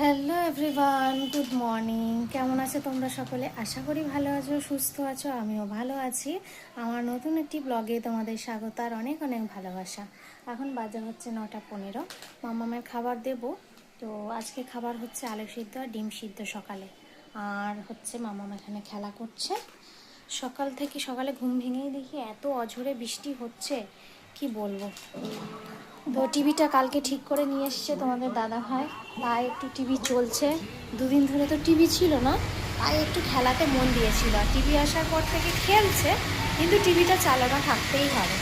Hello everyone good morning কেমন আছো তোমরা সকলে? আশা করি ভালো আছো, সুস্থ আছো, আমিও ভালো আছি। আমার নতুন একটি ব্লগে তোমাদের স্বাগত আর অনেক অনেক ভালোবাসা। এখন বাজে হচ্ছে নটা পনেরো। মামামের খাবার দেব। তো আজকে খাবার হচ্ছে আলু সিদ্ধ আর ডিম সিদ্ধ সকালে। আর হচ্ছে মামাম এখানে খেলা করছে। সকাল থেকে সকালে ঘুম ভেঙেই দেখি এত অঝরে বৃষ্টি হচ্ছে। কি বলব? টিভিটা কালকে ঠিক করে নিয়ে এসছে তোমাদের দাদা ভাই। তাই একটু টিভি চলছে। দুদিন ধরে তো টিভি ছিল না, তাই একটু খেলাতে মন দিয়েছিল। টিভি আসার পর থেকে খেলছে, কিন্তু টিভিটা চালানো থাকতেই হবে।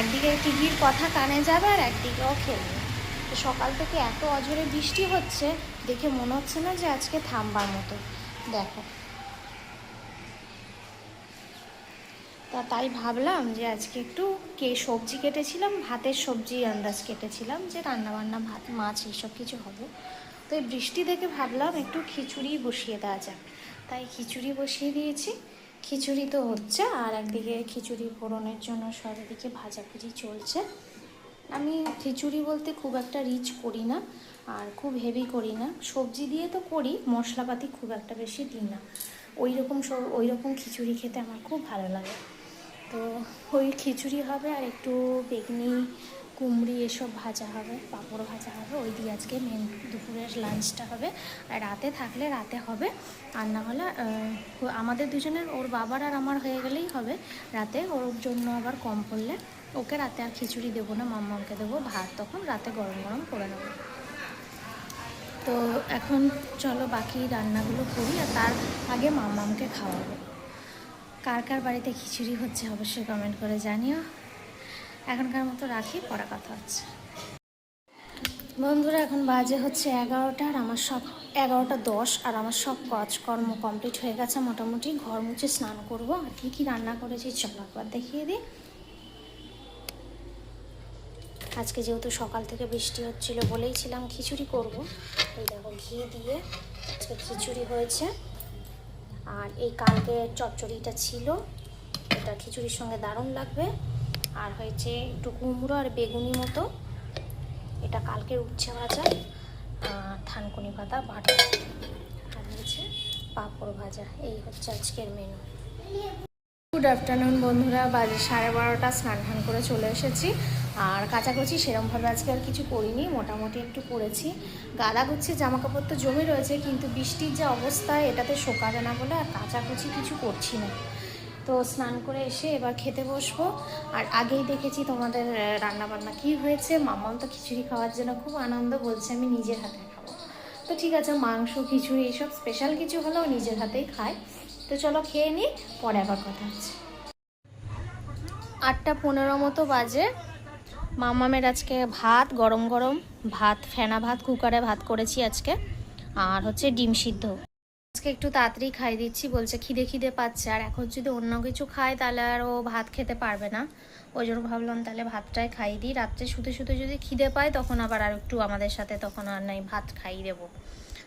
একদিকে টিভির কথা কানে যাবে আর একদিকেও খেলবে। তো সকাল থেকে এত অঝরে বৃষ্টি হচ্ছে, দেখে মনে হচ্ছে না যে আজকে থামবার মতো। দেখো তা তাই ভাবলাম যে আজকে একটু কে সবজি কেটেছিলাম, ভাতের সবজি, আন্দাজ কেটেছিলাম যে রান্নাবান্না, ভাত, মাছ এইসব কিছু হবে। তো এই বৃষ্টি দেখে ভাবলাম একটু খিচুড়ি বসিয়ে দেওয়া যাক। তাই খিচুড়ি বসিয়ে দিয়েছি। খিচুড়ি তো হচ্ছে, আর একদিকে খিচুড়ি ফোড়নের জন্য সব এদিকে ভাজাভুজি চলছে। আমি খিচুড়ি বলতে খুব একটা রিচ করি না, আর খুব হেভি করি না। সবজি দিয়ে তো করি, মশলাপাতি খুব একটা বেশি দিই না। ওই রকম ওই রকম খিচুড়ি খেতে আমার খুব ভালো লাগে। তো ওই খিচুড়ি হবে আর একটু বেগনি, কুমড়ি এসব ভাজা হবে, পাঁপড় ভাজা হবে। ওই দিয়ে আজকে মেন দুপুরের লাঞ্চটা হবে। আর রাতে থাকলে রাতে হবে। আর না হলে আমাদের দুজনের, ওর বাবার আর আমার হয়ে গেলেই হবে। রাতে ওর জন্য আবার কম পড়লে ওকে রাতে আর খিচুড়ি দেবো না, মাম্মাকে দেবো ভাত তখন রাতে গরম গরম করে নেব। তো এখন চলো বাকি রান্নাগুলো করি আর তার আগে মামামকে খাওয়াবো। কার কার বাড়িতে খিচুড়ি হচ্ছে অবশ্যই কমেন্ট করে জানিও। এখনকার মতো রাখি, পরে কথা হচ্ছে। বন্ধুরা, এখন বাজে হচ্ছে এগারোটা আর আমার সব এগারোটা দশ আর আমার সব কাজকর্ম কমপ্লিট হয়ে গেছে মোটামুটি। ঘর মুছে স্নান করব। আর কী কী রান্না করেছি চলো একবার দেখিয়ে দিই। আজকে যেহেতু সকাল থেকে বৃষ্টি হচ্ছিল বলেই ছিলাম খিচুড়ি করব। এই দেখো ঘি দিয়ে আজকে খিচুড়ি হয়েছে। আর এই কালকে চচ্চড়িটা ছিল, এটা খিচুড়ির সঙ্গে দারুণ লাগবে। আর হয়েছে একটু কুমড়ো আর বেগুনি মতো, এটা কালকের উচ্ছে ভাজা আর থানকুনি পাতা, বাটা, আর হয়েছে পাঁপড় ভাজা, এই হচ্ছে আজকের মেনু গুড আফটারনুন বন্ধুরা। বাজে সাড়ে বারোটা, স্নান টান করে চলে এসেছি। আর কাচাকুচি সেরমভাবে আজকে আর কিছু করিনি, মোটামুটি একটু করেছি। গাদা গুচ্ছে জামা কাপড় তো জমে রয়েছে, কিন্তু বৃষ্টির যে অবস্থা, এটাতে শোকাবে না বলে আর কাচাকুচি কিছু করছি না। তো স্নান করে এসে এবার খেতে বসবো। আর আগেই দেখেছি তোমাদের রান্না বান্না কী হয়েছে। মামাম তো খিচুড়ি খাওয়ার জন্য খুব আনন্দ বলছে, আমি নিজের হাতে খাব। তো ঠিক আছে, মাংস, খিচুড়ি, এইসব স্পেশাল কিছু হলেও নিজের হাতেই খাই। তো চলো খেয়ে নিই পরে আবার কথা হচ্ছে। আটটা পনেরো মতো বাজে। মামামের আজকে ভাত, গরম গরম ভাত, ফেনা ভাত, কুকারে ভাত করেছি আজকে। আর হচ্ছে ডিম সিদ্ধ। আজকে একটু তাড়াতাড়ি খাই দিচ্ছি, বলছে খিদে খিদে পাচ্ছে। আর এখন যদি অন্য কিছু খায় তাহলে আর ও ভাত খেতে পারবে না। ওই জন্য ভাবলাম তাহলে ভাতটাই খাই দিই। রাত্রে শুতে শুতে যদি খিদে পায় তখন আবার আর একটু আমাদের সাথে তখন আর নাই, ভাত খাইয়ে দেবো।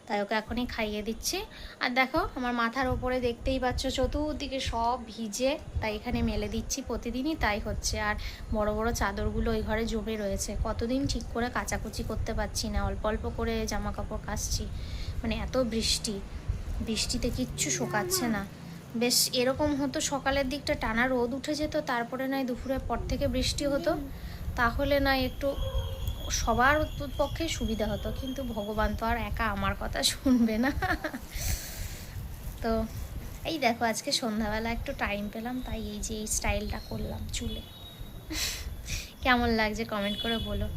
তাই ওকে এখনই খাইয়ে দিচ্ছি। আর দেখো, আমার মাথার ওপরে দেখতেই পাচ্ছ, চতুর্দিকে সব ভিজে তাই এখানে মেলে দিচ্ছি প্রতিদিনই তাই হচ্ছে। আর বড় বড় চাদরগুলো ওই ঘরে জমে রয়েছে। কতদিন ঠিক করে কাচাকুচি করতে পারছি না, অল্প অল্প করে জামা কাপড় কাচছি। মানে এত বৃষ্টি, বৃষ্টিতে কিচ্ছু শোকাচ্ছে না। বেশ এরকম হতো সকালের দিকটা, টানা রোদ উঠে যেত, তারপরে নয় দুপুরের পর থেকে বৃষ্টি হতো। তাহলে নয় একটু সবার পক্ষে সুবিধা হতো, কিন্তু ভগবান তো আর একা আমার কথা শুনবে না। তো এই দেখো, আজকে সন্ধ্যাবেলা একটু টাইম পেলাম, তাই এই যে এই স্টাইলটা করলাম চুলে। কেমন লাগছে কমেন্ট করে বলো।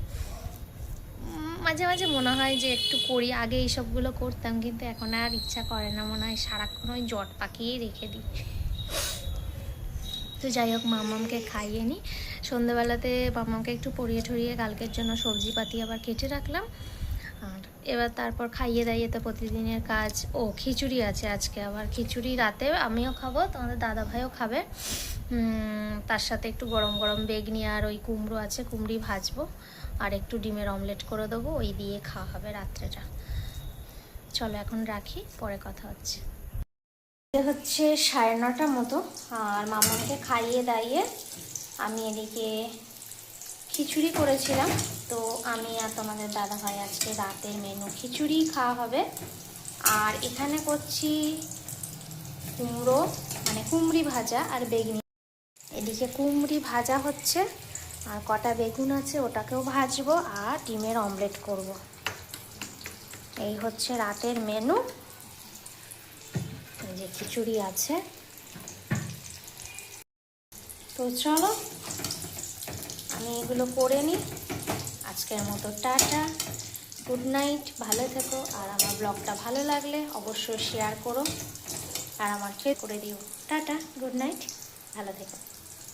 মাঝে মাঝে মনে হয় যে একটু করি, আগে এইসবগুলো করতাম, কিন্তু এখন আর ইচ্ছা করে না, মনে হয় সারাক্ষণ ওই জট পাকিয়েই রেখে দিই। তো যাই হোক, মামামকে খাইয়ে নিই সন্ধ্যেবেলাতে মামামকে একটু পরিয়ে ঠরিয়ে কালকের জন্য সবজিপাতি আবার কেটে রাখলাম। আর এবার তারপর খাইয়ে দাইয়ে তো প্রতিদিনের কাজ। ও, খিচুড়ি আছে আজকে আবার। খিচুড়ি রাতে আমিও খাব, তোমাদের দাদা ভাইও খাবে তার সাথে একটু গরম গরম বেগনি আর ওই কুমড়ো আছে, কুমড়ি ভাজবো। আর একটু ডিমের অমলেট করে দেবো, ওই দিয়ে খাওয়া হবে রাত্রেটা। চলো এখন রাখি, পরে কথা হচ্ছে। হচ্ছে সাড়ে নটার মতো, আর মামাকে খাইয়ে দাইয়ে আমি এদিকে খিচুড়ি করেছিলাম। তো আমি আর তোমাদের দাদা ভাই আজকে রাতের মেনু খিচুড়ি খাওয়া হবে। আর এখানে করছি কুমড়ো মানে কুমড়ি ভাজা আর বেগনি। এদিকে কুমড়ি ভাজা হচ্ছে, আর কটা বেগুন আছে ওটাকেও ভাজবো আর ডিমের অমলেট করব। এই হচ্ছে রাতের মেনু যে খিচুড়ি আছে। তো চলো, আমি এগুলো করে নিই। আজকের মতো টাটা, গুড নাইট, ভালো থেকো। আর আমার ব্লগটা ভালো লাগলে অবশ্যই শেয়ার করো। আর আমার ফের করে দিও। টাটা, গুড নাইট, ভালো থেকো।